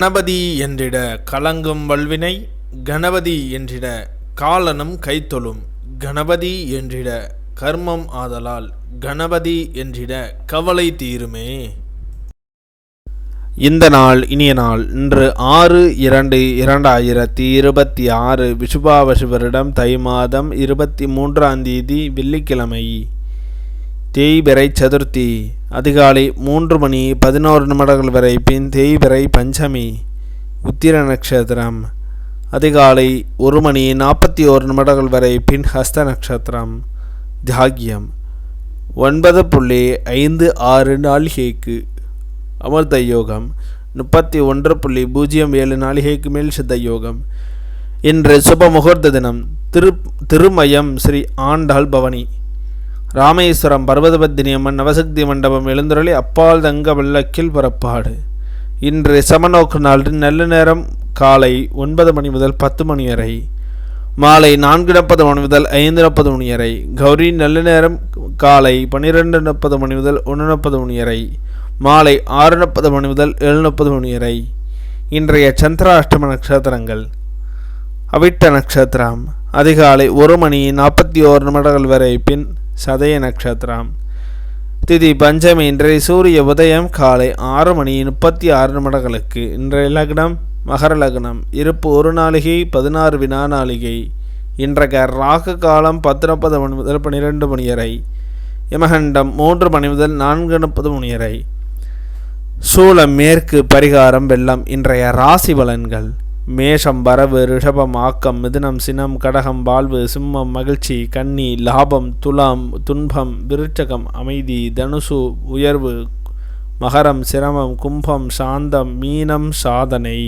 கணபதி என்றிட கலங்கும் வல்வினை கணபதி என்றிட காலனும் கைத்தொழும் கணபதி என்றிட கர்மம் ஆதலால் கணபதி என்றிட கவலை தீருமே. இந்த நாள் இனிய நாள் இன்று ஆறு இரண்டு இரண்டாயிரத்தி இருபத்தி ஆறு விஷுபாவசுவரிடம் தை மாதம் இருபத்தி மூன்றாம் தேதி வெள்ளிக்கிழமை. தேய்பிறை சதுர்த்தி. அதிகாலை மூன்று மணி பதினோரு நிமிடங்கள் வரை பின் தேய்பிறை பஞ்சமி உத்திர நட்சத்திரம். அதிகாலை ஒரு மணி நாற்பத்தி ஓரு நிமிடங்கள் வரை பின் ஹஸ்த நட்சத்திரம். தியாகியம். ஒன்பது புள்ளி ஐந்து ஆறு நாளிகைக்கு அமிர்த யோகம். முப்பத்தி ஒன்று புள்ளி பூஜ்ஜியம் ஏழு நாளிகைக்கு மேல் சித்த யோகம். இன்று சுப முகூர்த்த தினம். திரு திருமயம் ஸ்ரீ ஆண்டாள் பவனி. ராமேஸ்வரம் பர்வதபத்தினி அம்மன் நவசக்தி மண்டபம் எழுந்துருளி அப்பால் தங்க வெள்ளக்கில் புறப்பாடு. இன்று சமநோக்கு நாள் நல்ல நேரம் காலை ஒன்பது மணி முதல் பத்து மணி வரை. மாலை நான்கு நாற்பது மணி முதல் ஐந்து நாற்பது மணி வரை. கௌரி நல்ல நேரம் காலை பன்னிரெண்டு முப்பது மணி முதல் ஒன்று முப்பது மணி வரை. மாலை ஆறு முப்பது மணி முதல் ஏழு முப்பது மணி வரை. இன்றைய சந்திராஷ்டம நட்சத்திரங்கள். அவிட்ட நட்சத்திரம். அதிகாலை ஒரு மணி நாற்பத்தி ஓரு நிமிடங்கள் வரை பின் சதய நட்சத்திரம். திதி பஞ்சமி இன்றைய சூரிய உதயம் காலை ஆறு மணி முப்பத்தி ஆறு நிமிடங்களுக்கு. இன்றைய லக்னம் மகர லக்னம். இருப்பு ஒரு நாளிகை பதினாறு வினா நாளிகை. இன்றைய ராகு காலம் பத்து முப்பது மணி முதல் பன்னிரெண்டு மணி வரை. யமகண்டம் மூன்று மணி முதல் நான்கு முப்பது மணி வரை. சூளம் மேற்கு பரிகாரம் வெள்ளம் இன்றைய ராசி பலன்கள். மேஷம் வரவு ரிஷபம் ஆக்கம் மிதுனம் சினம் கடகம் வாழ்வு சிம்மம் மகிழ்ச்சி கன்னி லாபம் துலாம் துன்பம் விருச்சகம் அமைதி தனுசு உயர்வு மகரம் சிரமம் கும்பம் சாந்தம் மீனம் சாதனை.